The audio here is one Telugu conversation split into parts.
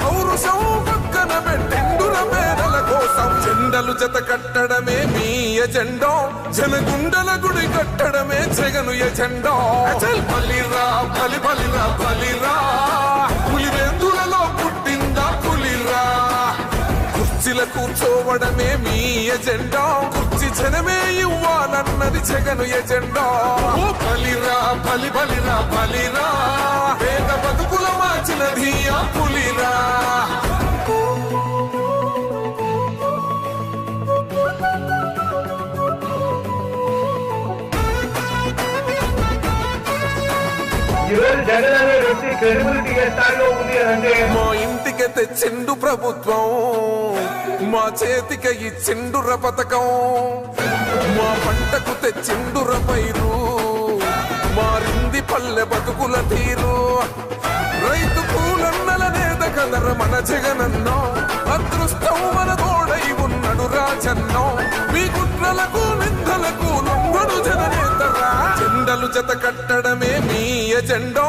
పౌరుషం పక్కన పెట్టిండుల పేదల కోసం జెండలు జత కట్టడమే మీ ఎజెండో జనగుండల గుడి కట్టడమే జగను ఎజెండో అచల్ బలిరా బలి బలిరా బలిరా పులివెందులలో పుట్టిందా పులిరా కుర్చీల కూర్చోవడమే మీ ఎజెండా. జనమే ఇవ్వాలన్నది జగను ఎజెండా. ఓ బలిరా బలి బలిరా బలిరా. పేద బతుకుల మార్చినది ఆ పులిరా. మా ఇంటికి తెచ్చిండు ప్రభుత్వం. మా చేతిక ఈ చెండుర పథకం మా పంటకు తెచ్చిండుర పైరు మారింది పల్లె బతుకుల తీరు. రైతు పూలన్నల నేత కదర మన జగనన్నో అదృష్టం మన తోడై ఉన్నడు రాజన్నో. మీ కుట్రలకు నిందలకు లొంగడు జననేతరా జెండలు జత కట్టడమే మీ ఎజెండో.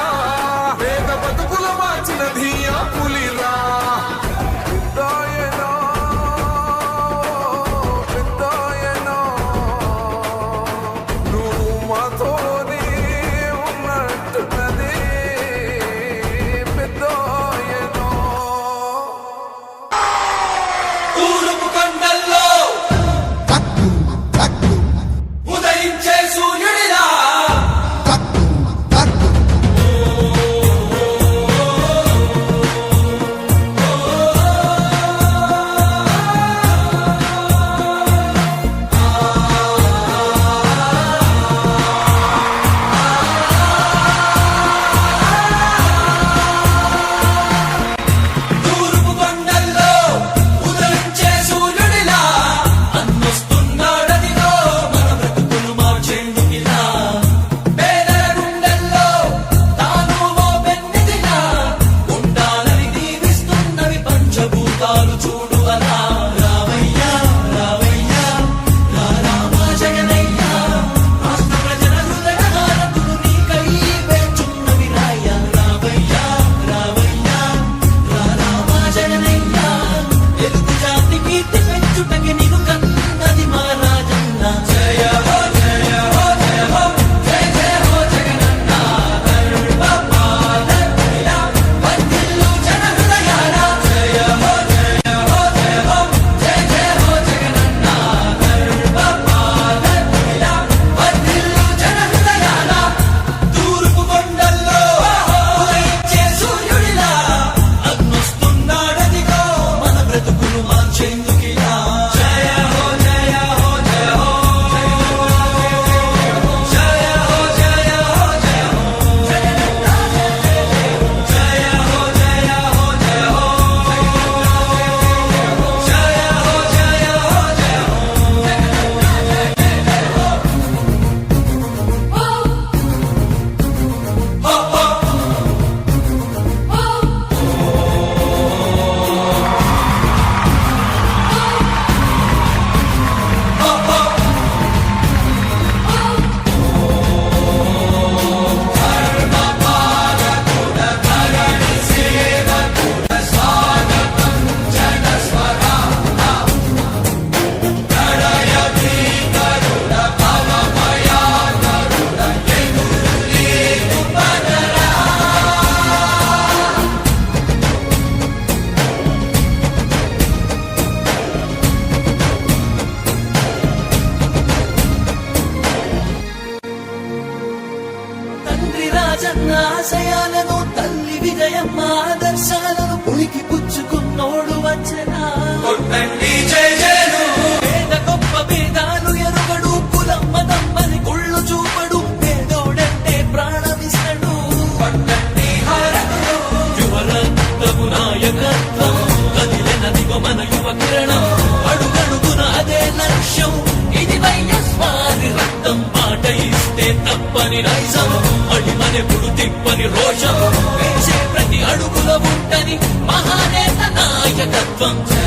విజయమ్మ ఆదర్శాలను పులికి పుచ్చుకున్నోడు వచ్చనా పేద గొప్ప భేదాలు ఎరుగడు కులం మతం మరి కుళ్ళు చూపడు పేదోడంటే ప్రాణమిస్తడు. యువరక్తము నాయకత్వం కదిలినదిగో మన యువ కిరణం అడుగడుగున అదే లక్ష్యం ఇది వైఎస్వారి రక్తం మాట ఇస్తే తప్పని నైజం. function.